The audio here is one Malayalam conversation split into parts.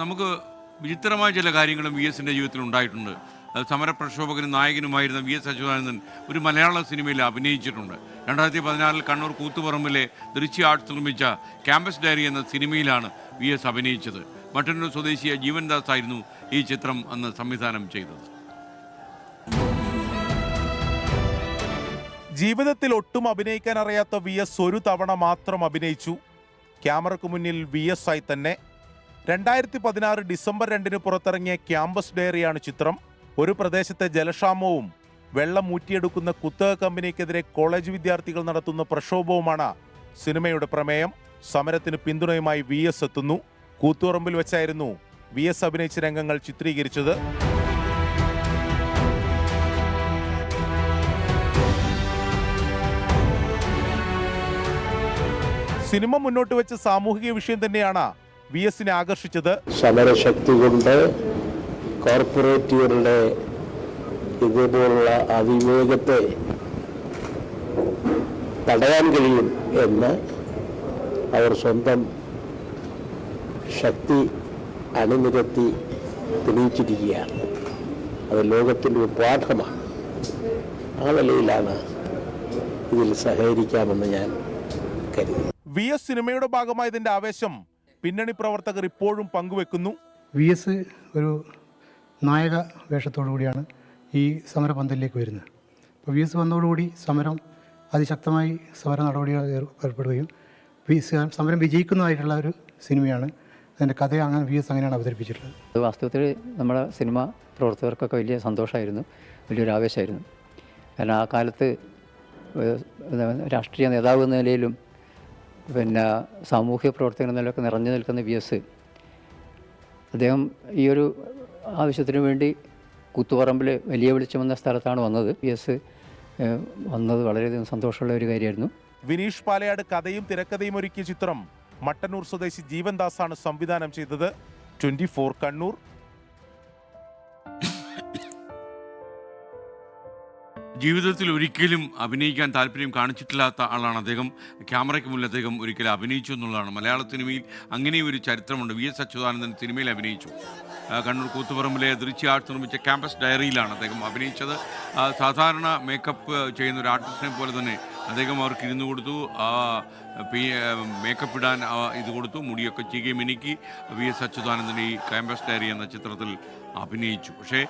നമുക്ക് വിചിത്രമായ ചില കാര്യങ്ങളും വി എസിന്റെ ജീവിതത്തിൽ ഉണ്ടായിട്ടുണ്ട്. സമരപ്രക്ഷോഭകനും നായകനുമായിരുന്ന വി എസ് അച്യുതാനന്ദൻ ഒരു മലയാള സിനിമയിൽ അഭിനയിച്ചിട്ടുണ്ട്. രണ്ടായിരത്തി പതിനാലിൽ കണ്ണൂർ കൂത്തുപറമ്പിലെ ദൃശ്യ ആർട്സ് നിർമ്മിച്ച ക്യാമ്പസ് ഡയറി എന്ന സിനിമയിലാണ് വി എസ് അഭിനയിച്ചത്. മട്ടന്നൂർ സ്വദേശിയ ജീവൻദാസ് ആയിരുന്നു ഈ ചിത്രം അന്ന് സംവിധാനം ചെയ്തത്. ജീവിതത്തിൽ ഒട്ടും അഭിനയിക്കാൻ അറിയാത്ത വി എസ് ഒരു തവണ മാത്രം അഭിനയിച്ചു. ക്യാമറയ്ക്ക് മുന്നിൽ വി എസ് ആയി തന്നെ രണ്ടായിരത്തി പതിനാറ് ഡിസംബർ രണ്ടിന് പുറത്തിറങ്ങിയ ക്യാമ്പസ് ഡയറിയാണ് ചിത്രം. ഒരു പ്രദേശത്തെ ജലക്ഷാമവും വെള്ളം ഊറ്റിയെടുക്കുന്ന കുത്തക കമ്പനിക്കെതിരെ കോളേജ് വിദ്യാർത്ഥികൾ നടത്തുന്ന പ്രക്ഷോഭവുമാണ് സിനിമയുടെ പ്രമേയം. സമരത്തിന് പിന്തുണയുമായി വി എസ് എത്തുന്നു. കൂത്തുപറമ്പിൽ വെച്ചായിരുന്നു വി എസ് അഭിനയിച്ച രംഗങ്ങൾ ചിത്രീകരിച്ചത്. സിനിമ മുന്നോട്ട് വെച്ച സാമൂഹിക വിഷയം തന്നെയാണ് വി എസിനെ ആകർഷിച്ചത് സമരശക്തി കൊണ്ട് കോർപ്പറേറ്റുകളുടെ ഇതുപോലുള്ള അവിവേകത്തെ തടയാൻ കഴിയും എന്ന് അവർ സ്വന്തം ശക്തി അണിനിരത്തി തെളിയിച്ചിരിക്കുകയാണ്. അത് ലോകത്തിന്റെ ഒരു പാഠമാണ്. ആ നിലയിലാണ് ഇതിൽ സഹകരിക്കാമെന്ന് ഞാൻ കരുതി വി എസ് സിനിമയുടെ ഭാഗമായതിന്റെ ആവേശം പിന്നണി പ്രവർത്തകർ ഇപ്പോഴും പങ്കുവെക്കുന്നു. വി എസ് ഒരു നായക വേഷത്തോടു കൂടിയാണ് ഈ സമരപന്തലിലേക്ക് വരുന്നത്. അപ്പോൾ വി എസ് വന്നതോടുകൂടി സമരം അതിശക്തമായി സമര നടപടികൾ ഏർ- ഏർപ്പെടുകയും വി എസ് സമരം വിജയിക്കുന്നതായിട്ടുള്ള ഒരു സിനിമയാണ്. അതിന്റെ കഥ അങ്ങനെ വി എസ് അങ്ങനെയാണ് അവതരിപ്പിച്ചിട്ടുള്ളത്. അത് വാസ്തവത്തിൽ നമ്മുടെ സിനിമ പ്രവർത്തകർക്കൊക്കെ വലിയ സന്തോഷമായിരുന്നു വലിയൊരു ആവേശമായിരുന്നു. കാരണം ആ കാലത്ത് രാഷ്ട്രീയ നേതാവ് എന്ന നിലയിലും പിന്നെ സാമൂഹ്യ പ്രവർത്തകൻ നിലയൊക്കെ നിറഞ്ഞു നിൽക്കുന്ന വി എസ്. അദ്ദേഹം ഈ ഒരു ആവശ്യത്തിന് വേണ്ടി കൂത്തുപറമ്പിൽ വലിയ വെളിച്ചം സ്ഥലത്താണ് വന്നത്. വി എസ് വന്നത് വളരെയധികം സന്തോഷമുള്ള ഒരു കാര്യമായിരുന്നു. വിനീഷ് പാലയാട് കഥയും തിരക്കഥയും ഒരുക്കിയ ചിത്രം മട്ടന്നൂർ സ്വദേശി ജീവൻദാസാണ് സംവിധാനം ചെയ്തത്. Twenty four Kannur. ജീവിതത്തിൽ ഒരിക്കലും അഭിനയിക്കാൻ താല്പര്യം കാണിച്ചിട്ടില്ലാത്ത ആളാണ് അദ്ദേഹം. ക്യാമറയ്ക്ക് മുന്നിൽ അദ്ദേഹം ഒരിക്കലും അഭിനയിച്ചു എന്നുള്ളതാണ്. മലയാള സിനിമയിൽ അങ്ങനെ ഒരു ചരിത്രമുണ്ട്. വി എസ് അച്യുതാനന്ദൻ സിനിമയിൽ അഭിനയിച്ചു. കണ്ണൂർ കൂത്തുപറമ്പിലെ ദൃശ്യ ആർട്സ് നിർമ്മിച്ച ക്യാമ്പസ് ഡയറിയിലാണ് അദ്ദേഹം അഭിനയിച്ചത്. സാധാരണ മേക്കപ്പ് ചെയ്യുന്ന ഒരു ആർട്ടിസ്റ്റിനെ പോലെ തന്നെ അദ്ദേഹം അവർക്ക് ഇരുന്ന് കൊടുത്തു. ആ, മേക്കപ്പ് ഇടാൻ ഇത് കൊടുത്തു. മുടിയൊക്കെ ചീകി മിനുക്കി വി എസ് അച്യുതാനന്ദൻ ഈ ക്യാമ്പസ് ഡയറി എന്ന ചിത്രത്തിൽ അഭിനയിച്ചു. പക്ഷേ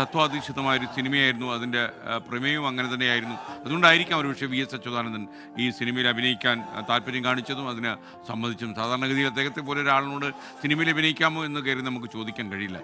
തത്വാധീക്ഷിതമായൊരു സിനിമയായിരുന്നു. അതിന്റെ പ്രമേയവും അങ്ങനെ തന്നെയായിരുന്നു. അതുകൊണ്ടായിരിക്കാം ഒരു പക്ഷേ വി എസ് അച്യുതാനന്ദൻ ഈ സിനിമയിൽ അഭിനയിക്കാൻ താല്പര്യം കാണിച്ചതും അതിനെ സമ്മതിച്ചും സാധാരണഗതിയിൽ അദ്ദേഹത്തെ പോലെ ഒരാളിനോട് സിനിമയിൽ അഭിനയിക്കാമോ എന്ന് കയറി നമുക്ക് ചോദിക്കാൻ കഴിയില്ല.